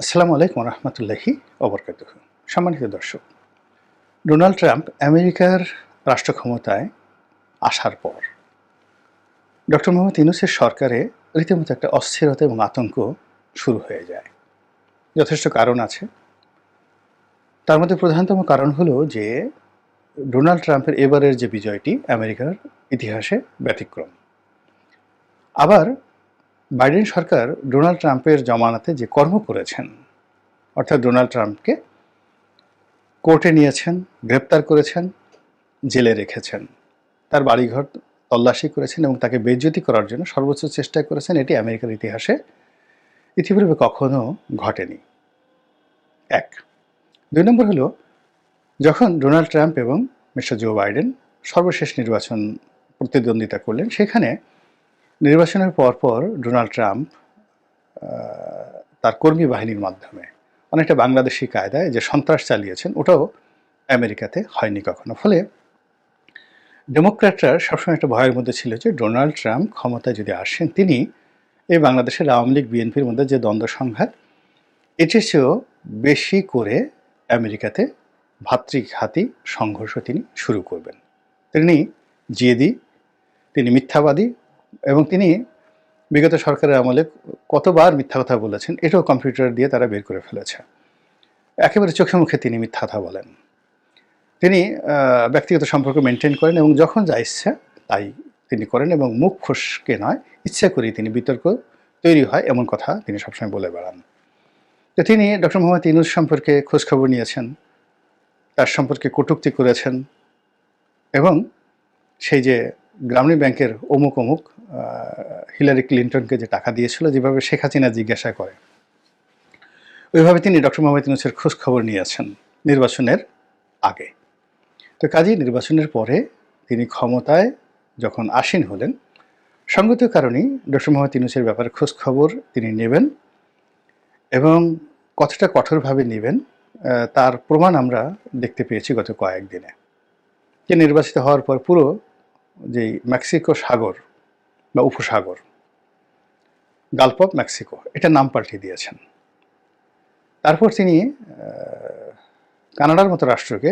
আসসালামু আলাইকুম রহমতুল্লাহি অবরকাত সম্মানিত দর্শক, ডোনাল্ড ট্রাম্প আমেরিকার রাষ্ট্র ক্ষমতায় আসার পর ডক্টর মোহাম্মদ ইউনুসের সরকারে রীতিমতো একটা অস্থিরতা এবং আতঙ্ক শুরু হয়ে যায়। যথেষ্ট কারণ আছে। তার মধ্যে প্রধানতম কারণ হলো যে ডোনাল্ড ট্রাম্পের এবারের যে বিজয়টি আমেরিকার ইতিহাসে ব্যতিক্রম। আবার বাইডেন সরকার ডোনাল্ড ট্রাম্পের জমানাতে যে কর্ম করেছেন, অর্থাৎ ডোনাল্ড ট্রাম্পকে কোর্টে নিয়েছেন, গ্রেপ্তার করেছেন, জেলে রেখেছেন, তার বাড়িঘর তল্লাশি করেছেন এবং তাকে বেজ্জতি করার জন্য সর্বোচ্চ চেষ্টা করেছেন, এটি আমেরিকার ইতিহাসে ইতিপূর্বে কখনো ঘটেনি। এক। দুই নম্বর হলো, যখন ডোনাল্ড ট্রাম্প এবং মিস্টার জো বাইডেন সর্বশেষ নির্বাচন প্রতিদ্বন্দ্বিতা করলেন, সেখানে নির্বাচনের পরপর ডোনাল্ড ট্রাম্প তার কর্মী বাহিনীর মাধ্যমে অনেকটা বাংলাদেশি কায়দায় যে সন্ত্রাস চালিয়েছেন, ওটাও আমেরিকাতে হয়নি কখনো। ফলে ডেমোক্র্যাটরা সবসময় একটা ভয়ের মধ্যে ছিল যে ডোনাল্ড ট্রাম্প ক্ষমতায় যদি আসেন, তিনি এই বাংলাদেশের আওয়ামী লীগ, বিএনপির মধ্যে যে দ্বন্দ্ব সংঘাত, এটির চেয়েও বেশি করে আমেরিকাতে ভাতৃঘাতী সংঘর্ষ তিনি শুরু করবেন। তিনি জিয়েদি, তিনি মিথ্যাবাদী এবং তিনি বিগত সরকারের আমলে কতবার মিথ্যা কথা বলেছেন, এটাও কম্পিউটার দিয়ে তারা বের করে ফেলেছে। একেবারে চোখে মুখে তিনি মিথ্যা কথা বলেন। তিনি ব্যক্তিগত সম্পর্ক মেনটেন করেন এবং যখন যা ইচ্ছা তাই তিনি করেন এবং মুখ খুশকে নয়, ইচ্ছা করেই তিনি বিতর্ক তৈরি হয়, এমন কথা তিনি সবসময় বলে বেড়ান। তো তিনি ডক্টর মোহাম্মদ ইনুস সম্পর্কে খোঁজখবর নিয়েছেন, তার সম্পর্কে কটূক্তি করেছেন এবং সেই যে গ্রামীণ ব্যাংকের অমুক অমুক হিলারি ক্লিন্টনকে যে টাকা দিয়েছিল, যেভাবে শেখ হাসিনা জিজ্ঞাসা করে, ওইভাবে তিনি ডক্টর মোহাম্মদ ইউনুসের খোঁজ খবর নিয়েছেন নির্বাচনের আগে। তো কাজেই নির্বাচনের পরে তিনি ক্ষমতায় যখন আসীন হলেন, সঙ্গত কারণেই ডক্টর মোহাম্মদ ইউনুসের ব্যাপারে খোঁজ খবর তিনি নেবেন এবং কতটা কঠোরভাবে নেবেন তার প্রমাণ আমরা দেখতে পেয়েছি গত কয়েকদিনে। যে নির্বাচিত হওয়ার পর পুরো যেই মেক্সিকো সাগর বা উপসাগর গালফ অফ মেক্সিকো, এটা নাম পাল্টে দিয়েছেন। তারপর তিনি কানাডার মতো রাষ্ট্রকে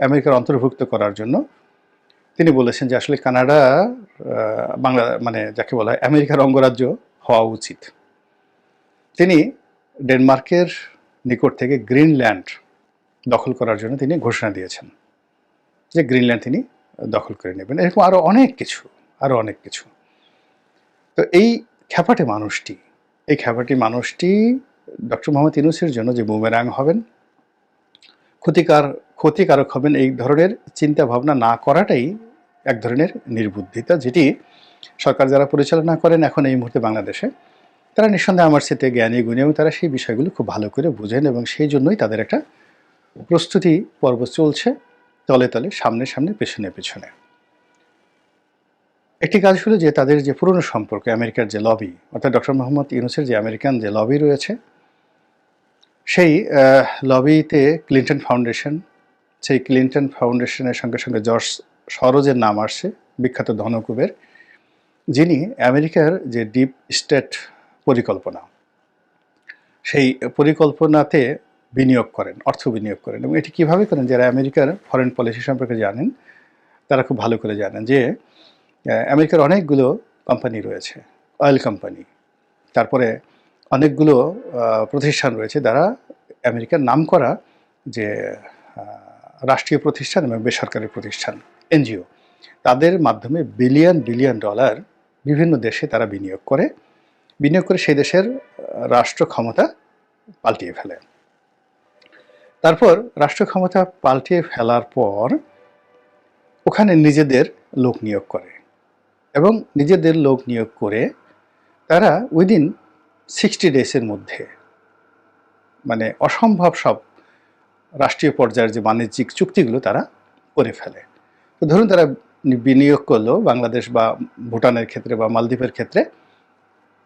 আমেরিকার অন্তর্ভুক্ত করার জন্য তিনি বলেছেন যে আসলে কানাডা বাংলা মানে যাকে বলা হয় আমেরিকার অঙ্গরাজ্য হওয়া উচিত। তিনি ডেনমার্কের নিকট থেকে গ্রিনল্যান্ড দখল করার জন্য তিনি ঘোষণা দিয়েছেন। যে গ্রিনল্যান্ড তিনি দখল করে নেবেন। এরকম আরও অনেক কিছু আরও অনেক কিছু। তো এই খ্যাপাটে মানুষটি, এই খ্যাপাটি মানুষটি ডক্টর মোহাম্মদ ইউনুসের জন্য যে বুমেরাং হবেন, ক্ষতিকার, ক্ষতিকারক হবেন এই ধরনের চিন্তা ভাবনা না করাটাই এক ধরনের নির্বুদ্ধিতা, যেটি সরকার যারা পরিচালনা করেন এখন এই মুহূর্তে বাংলাদেশে, তারা নিঃসন্দেহে আমার সাথে জ্ঞানী গুণী এবং তারা সেই বিষয়গুলো খুব ভালো করে বুঝেন এবং সেই জন্যই তাদের একটা প্রস্তুতি পর্ব চলছে। তলে তলে, সামনে সামনে, পেছনে পেছনে। একটি কাজ হলো যে তাদের যে পুরনো সম্পর্ক আমেরিকার যে লবি অর্থাৎ ডক্টর মোহাম্মদ ইউনুসের যে আমেরিকান যে লবি রয়েছে, সেই লবিতে ক্লিন্টন ফাউন্ডেশন সেই ক্লিন্টন ফাউন্ডেশনের সঙ্গে সঙ্গে জর্জ সরোজের নাম আসছে, বিখ্যাত ধনকুবের, যিনি আমেরিকার যে ডিপ স্টেট পরিকল্পনা। সেই পরিকল্পনাতে বিনিয়োগ করেন, অর্থ বিনিয়োগ করেন এবং এটি কীভাবে করেন যারা আমেরিকার ফরেন পলিসি সম্পর্কে জানেন, তারা খুব ভালো করে জানেন যে আমেরিকার অনেকগুলো কোম্পানি রয়েছে অয়েল কোম্পানি তারপরে অনেকগুলো প্রতিষ্ঠান রয়েছে যারা আমেরিকার নামকরা যে রাষ্ট্রীয় প্রতিষ্ঠান এবং বেসরকারি প্রতিষ্ঠান, এনজিও, তাদের মাধ্যমে বিলিয়ন বিলিয়ন ডলার বিভিন্ন দেশে তারা বিনিয়োগ করে বিনিয়োগ করে সেই দেশের রাষ্ট্র ক্ষমতা পাল্টিয়ে ফেলে। তারপর রাষ্ট্র ক্ষমতা পাল্টিয়ে ফেলার পর ওখানে নিজেদের লোক নিয়োগ করে এবং নিজেদের লোক নিয়োগ করে তারা উইদিন সিক্সটি ডেসের মধ্যে মানে অসম্ভব সব রাষ্ট্রীয় পর্যায়ের যে বাণিজ্যিক চুক্তিগুলো তারা করে ফেলে। তো ধরুন তারা বিনিয়োগ করল বাংলাদেশ বা ভুটানের ক্ষেত্রে বা মালদ্বীপের ক্ষেত্রে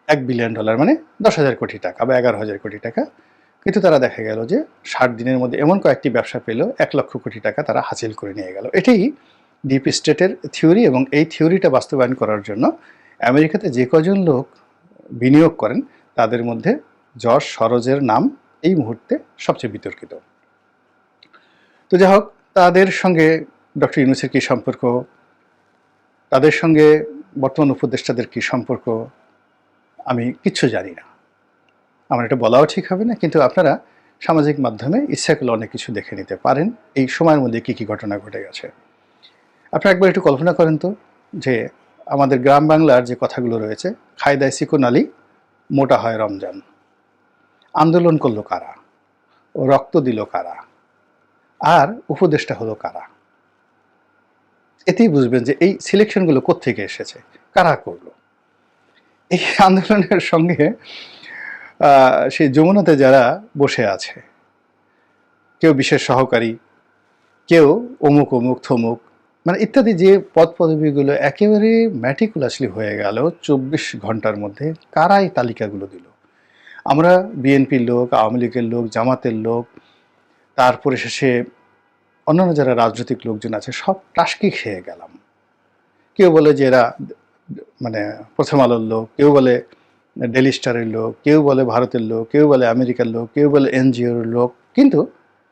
এক বিলিয়ন ডলার মানে দশ হাজার কোটি টাকা বা এগারো হাজার কোটি টাকা কিন্তু তারা দেখা গেল যে ষাট দিনের মধ্যে এমন কয়েকটি ব্যবসা পেল, এক লক্ষ কোটি টাকা তারা হাসিল করে নিয়ে গেল। এটাই ডিপ স্টেটের থিওরি এবং এই থিওরিটা বাস্তবায়ন করার জন্য আমেরিকাতে যে কজন লোক বিনিয়োগ করেন, তাদের মধ্যে জর্জ সরোজের নাম এই মুহূর্তে সবচেয়ে বিতর্কিত। তো যাই হোক, তাদের সঙ্গে ডক্টর ইউনুসের কী সম্পর্ক? তাদের সঙ্গে বর্তমান উপদেষ্টাদের কী সম্পর্ক? আমি কিচ্ছু জানি না। আমার এটা বলাও ঠিক হবে না, কিন্তু আপনারা সামাজিক মাধ্যমে ইচ্ছা করলে অনেক কিছু দেখে নিতে পারেন। এই সময়ের মধ্যে কী কী ঘটনা ঘটে গেছে? আপনারা একবার একটু কল্পনা করেন তো যে আমাদের গ্রাম বাংলার যে কথাগুলো রয়েছে খায়দায় সিকোন আলী, মোটা হয় রমজান। আন্দোলন করল কারা? ও রক্ত দিল কারা? আর উপদেশটা হলো কারা? এতেই বুঝবেন যে এই সিলেকশনগুলো কোত্থেকে এসেছে, কারা করল? এই আন্দোলনের সঙ্গে সেই যমুনাতে যারা বসে আছে, কেউ বিশেষ সহকারী, কেউ অমুক অমুক থমুক মানে ইত্যাদি যে পদ পদবীগুলো একেবারে ম্যাটিকুলাসলি হয়ে গেল চব্বিশ ঘণ্টার মধ্যে কারা এই তালিকাগুলো দিল। আমরা বিএনপির লোক, আওয়ামী লীগের লোক, জামাতের লোক, তারপরে শেষে অন্যান্য যারা রাজনৈতিক লোকজন আছে, সব টাসকি খেয়ে গেলাম। কেউ বলে যে এরা মানে প্রথম আলোর লোক, কেউ বলে ডেলি স্টারের লোক, কেউ বলে ভারতের লোক, কেউ বলে আমেরিকার লোক, কেউ বলে এনজিওর লোক, কিন্তু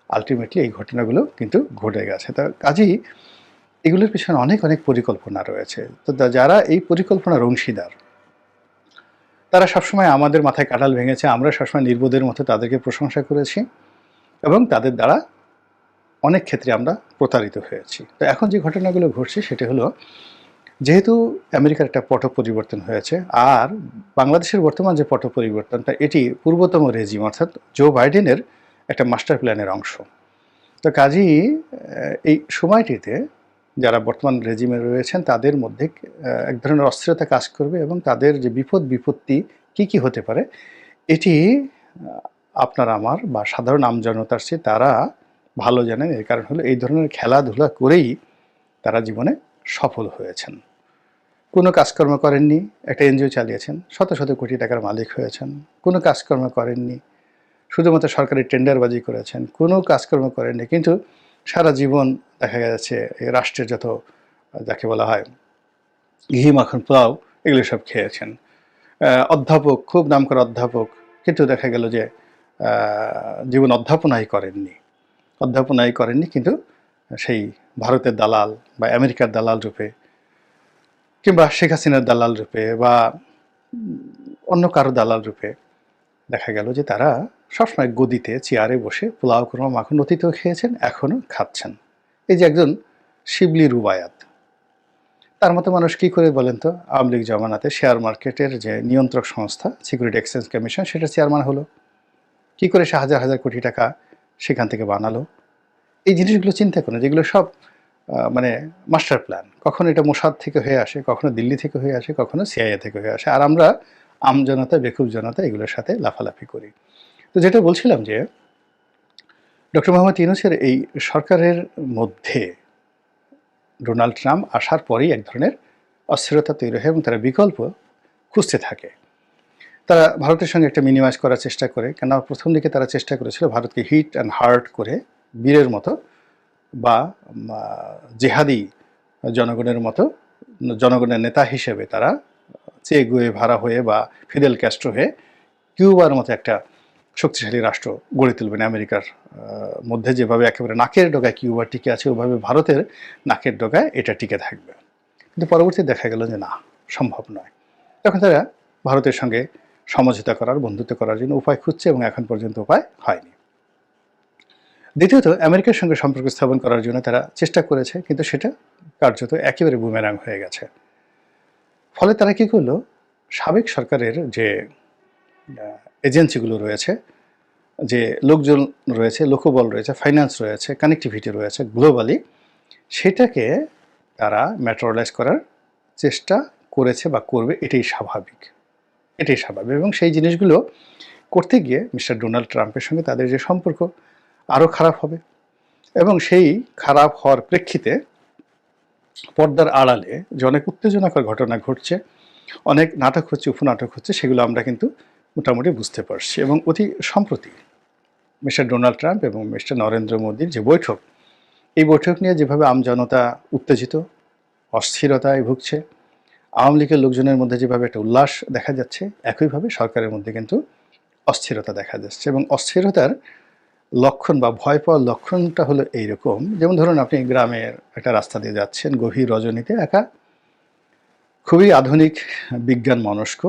আলটিমেটলি এই ঘটনাগুলো কিন্তু ঘটে গেছে। তা কাজেই এগুলোর পিছনে অনেক অনেক পরিকল্পনা রয়েছে। তো যারা এই পরিকল্পনার অংশীদার, তারা সবসময় আমাদের মাথায় কাটাল ভেঙেছে, আমরা সবসময় নির্বোধের মতো তাদেরকে প্রশংসা করেছি এবং তাদের দ্বারা অনেক ক্ষেত্রে আমরা প্রতারিত হয়েছি। তো এখন যে ঘটনাগুলো ঘটছে, সেটা হলো যেহেতু আমেরিকার একটা পট পরিবর্তন হয়েছে, আর বাংলাদেশের বর্তমান যে পট পরিবর্তনটা এটি পূর্বতম রেজিম, অর্থাৎ জো বাইডেনের একটা মাস্টার প্ল্যানের অংশ। তো কাজেই এই সময়টিতে যারা বর্তমান রেজিমে রয়েছেন, তাদের মধ্যে এক ধরনের অস্থিরতা কাজ করবে এবং তাদের যে বিপদ বিপত্তি কি কি হতে পারে, এটি আপনার আমার বা সাধারণ আমজনতার চেয়ে তারা ভালো জানেন এর কারণ হলো এই ধরনের খেলাধুলা করেই তারা জীবনে সফল হয়েছেন। কোনো কাজকর্ম করেননি, একটা এনজিও চালিয়েছেন, শত শত কোটি টাকার মালিক হয়েছেন, কোনো কাজকর্ম করেননি, শুধুমাত্র সরকারি টেন্ডারবাজি করেছেন, কোনো কাজকর্ম করেননি, কিন্তু সারা জীবন দেখা যাচ্ছে এই রাষ্ট্রের যত, যাকে বলা হয় ঘি মাখন পোলাও এগুলো সব খেয়েছেন। অধ্যাপক, খুব নাম করা অধ্যাপক, কিন্তু দেখা গেল যে জীবন অধ্যাপনাই করেননি অধ্যাপনাই করেননি, কিন্তু সেই ভারতের দালাল বা আমেরিকার দালাল রূপে কিংবা শেখ হাসিনার দালাল রূপে বা অন্য কারও দালাল রূপে দেখা গেল যে তারা সবসময় গদিতে, চেয়ারে বসে পোলাও কুরমা, মাখন অতীতেও খেয়েছেন, এখনও খাচ্ছেন। এই যে একজন শিবলি রুবায়াত। তার মতো মানুষ কি করে বলেন তো? আওয়ামী লীগ জমানাতে শেয়ার মার্কেটের যে নিয়ন্ত্রক সংস্থা সিকিউরিটি এক্সচেঞ্জ কমিশন সেটা চেয়ারম্যান হলো। কি করে সে হাজার হাজার কোটি টাকা সেখান থেকে বানালো? এই জিনিসগুলো চিন্তা করুন, যেগুলো সব মানে মাস্টার প্ল্যান কখনো এটা মোসাদ থেকে হয়ে আসে, কখনো দিল্লি থেকে হয়ে আসে, কখনো সিআইএ থেকে হয়ে আসে। আর আমরা আমজনতা বেকুব জনতা এগুলোর সাথে লাফালাফি করি। তো যেটা বলছিলাম যে, ডক্টর মোহাম্মদ ইউনুসের এই সরকারের মধ্যে ডোনাল্ড ট্রাম্প আসার পরেই এক ধরনের অস্থিরতা তৈরি হয় এবং তারা বিকল্প খুঁজতে থাকে। তারা ভারতের সঙ্গে একটা মিনিমাইজ করার চেষ্টা করে। কেন প্রথম দিকে তারা চেষ্টা করেছিল ভারতকে হিট অ্যান্ড হার্ট করে, বীরের মতো বা জেহাদি জনগণের মতো, জনগণের নেতা হিসেবে তারা চেয়ে গুয়ে ভাড়া হয়ে বা ফিদেল ক্যাস্ট্রো হয়ে কিউবার মতো একটা শক্তিশালী রাষ্ট্র গড়ে তুলবেন আমেরিকার মধ্যে যেভাবে একেবারে নাকের ডগায় কিউবা টিকে আছে, ওভাবে ভারতের নাকের ডগায় এটা টিকে থাকবে। কিন্তু পরবর্তী দেখা গেল যে না, সম্ভব নয়। তখন তারা ভারতের সঙ্গে সমঝোতা করার, বন্ধুত্ব করার জন্য উপায় খুঁজছে এবং এখন পর্যন্ত উপায় হয়নি। দ্বিতীয়ত, আমেরিকার সঙ্গে সম্পর্ক স্থাপন করার জন্য তারা চেষ্টা করেছে, কিন্তু সেটা কার্যত একেবারে বুমেরাং হয়ে গেছে। ফলে তারা কি করল? সাবেক সরকারের যে এজেন্সিগুলো রয়েছে, যে লোকজন রয়েছে, লোকবল রয়েছে ফাইন্যান্স রয়েছে কানেক্টিভিটি রয়েছে গ্লোবালি সেটাকে তারা ম্যাটেরিয়ালাইজ করার চেষ্টা করেছে বা করবে, এটাই স্বাভাবিক। এটাই স্বাভাবিক এবং সেই জিনিসগুলো করতে গিয়ে মিস্টার ডোনাল্ড ট্রাম্পের সঙ্গে তাদের যে সম্পর্ক আরও খারাপ হবে। এবং সেই খারাপ হওয়ার প্রেক্ষিতে পর্দার আড়ালে যে অনেক উত্তেজনাকর ঘটনা ঘটছে, অনেক নাটক হচ্ছে, উপনাটক হচ্ছে, সেগুলো আমরা কিন্তু মোটামুটি বুঝতে পারছি। এবং অতি সম্প্রতি মিস্টার ডোনাল্ড ট্রাম্প এবং মিস্টার নরেন্দ্র মোদীর যে বৈঠক, এই বৈঠক নিয়ে যেভাবে আমজনতা উত্তেজিত অস্থিরতায় ভুগছে, আওয়ামী লীগের লোকজনের মধ্যে যেভাবে একটা উল্লাস দেখা যাচ্ছে, একইভাবে সরকারের মধ্যে কিন্তু অস্থিরতা দেখা যাচ্ছে। এবং অস্থিরতার লক্ষণ বা ভয় পাওয়ার লক্ষণটা হলো এইরকম। যেমন ধরুন আপনি গ্রামের একটা রাস্তা দিয়ে যাচ্ছেন, গভীর রজনীতে, একা। খুবই আধুনিক, বিজ্ঞান মনস্ক।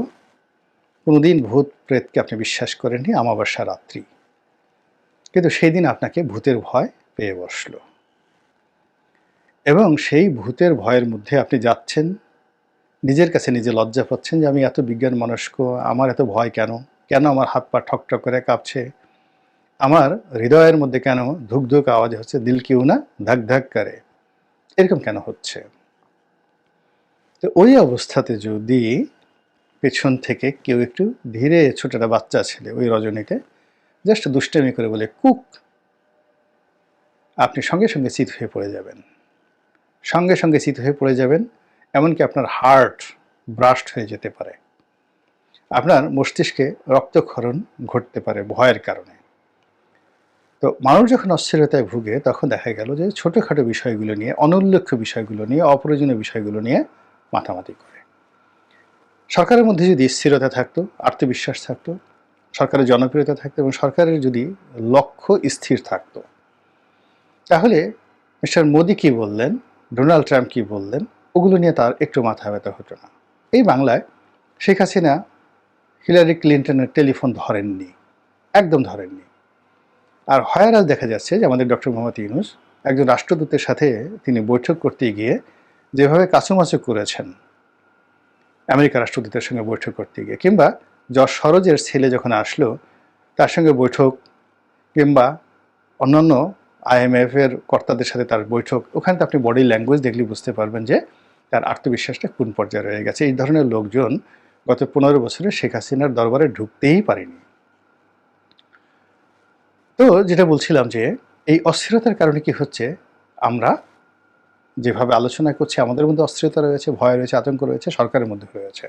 কোনোদিন ভূত প্রেতকে আপনি বিশ্বাস করেননি আমাবস্যা রাত্রি। কিন্তু সেই দিন আপনাকে ভূতের ভয় পেয়ে বসল। এবং সেই ভূতের ভয়ের মধ্যে আপনি যাচ্ছেন, নিজের কাছে নিজে লজ্জা পাচ্ছেন যে আমি এত বিজ্ঞান মনস্ক, আমার এত ভয় কেন? কেন আমার হাত পা ঠকঠক করে কাঁপছে? আমার হৃদয়ের মধ্যে কেন ধুক ধুক আওয়াজ হচ্ছে, দিল কিউ না, ধাক ধাক করে। এরকম কেন হচ্ছে? তো ওই অবস্থাতে যদি পেছন থেকে কেউ একটু ধীরে ছোট একটা বাচ্চা ছেলে, ওই রজনীতে জাস্ট দুষ্টামি করে বলে, কুক, আপনি সঙ্গে সঙ্গে চিত হয়ে পড়ে যাবেন। সঙ্গে সঙ্গে চিত হয়ে পড়ে যাবেন, এমনকি আপনার হার্ট ব্রাস্ট হয়ে যেতে পারে। আপনার মস্তিষ্কে রক্তক্ষরণ ঘটতে পারে ভয়ের কারণে। তো মানুষ যখন অস্থিরতায় ভুগে, তখন দেখা গেল যে ছোটোখাটো বিষয়গুলো নিয়ে, অনুল্লেখ্য বিষয়গুলো নিয়ে, অপ্রয়োজনীয় বিষয়গুলো নিয়ে মাতামাতি করে। সরকারের মধ্যে যদি স্থিরতা থাকতো, আত্মবিশ্বাস থাকতো, সরকারের জনপ্রিয়তা থাকতো এবং সরকারের যদি লক্ষ্য স্থির থাকতো, তাহলে মিস্টার মোদি কি বললেন, ডোনাল্ড ট্রাম্প কি বললেন, ওগুলো নিয়ে তার একটু মাথা ব্যথা হতো না। এই বাংলায় শেখ হাসিনা হিলারি ক্লিন্টনের টেলিফোন ধরেননি, একদম ধরেননি। আর হয়ারাল দেখা যাচ্ছে যে আমাদের ডক্টর মোহাম্মদ ইউনুস একজন রাষ্ট্রদূতের সাথে তিনি বৈঠক করতে গিয়ে যেভাবে কাছুমাচু করেছেন, আমেরিকা রাষ্ট্রদূতের সঙ্গে বৈঠক করতে গিয়ে, কিংবা যশ সরোজের ছেলে যখন আসলো, তার সঙ্গে বৈঠক, কিংবা অন্যান্য আইএমএফ এর কর্তাদের সাথে তার বৈঠক, ওখানে তো আপনি বডি ল্যাঙ্গুয়েজ দেখলে বুঝতে পারবেন যে তার আত্মবিশ্বাসটা কোন পর্যায়ে রয়ে গেছে। এই ধরনের লোকজন গত পনেরো বছরে শেখ হাসিনার দরবারে ঢুকতেই পারেনি। তো যেটা বলছিলাম যে এই অস্থিরতার কারণে কি হচ্ছে? আমরা যেভাবে আলোচনা করছি, আমাদের মধ্যে অস্থিরতা রয়েছে, ভয় রয়েছে, আতঙ্ক রয়েছে, সরকারের মধ্যে রয়েছে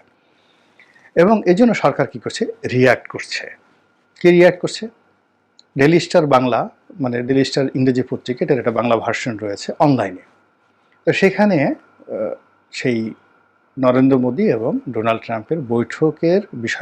এবং এই জন্য সরকার কি করছে? রিয়্যাক্ট করছে। কি রিয়্যাক্ট করছে? ডেলি স্টার বাংলা মানে ডেলি স্টার ইংরেজি পত্রিকা এটার একটা বাংলা ভার্সন রয়েছে অনলাইনে তো সেখানে সেই নরেন্দ্র মোদী এবং ডোনাল্ড ট্রাম্পের বৈঠকের বিষয়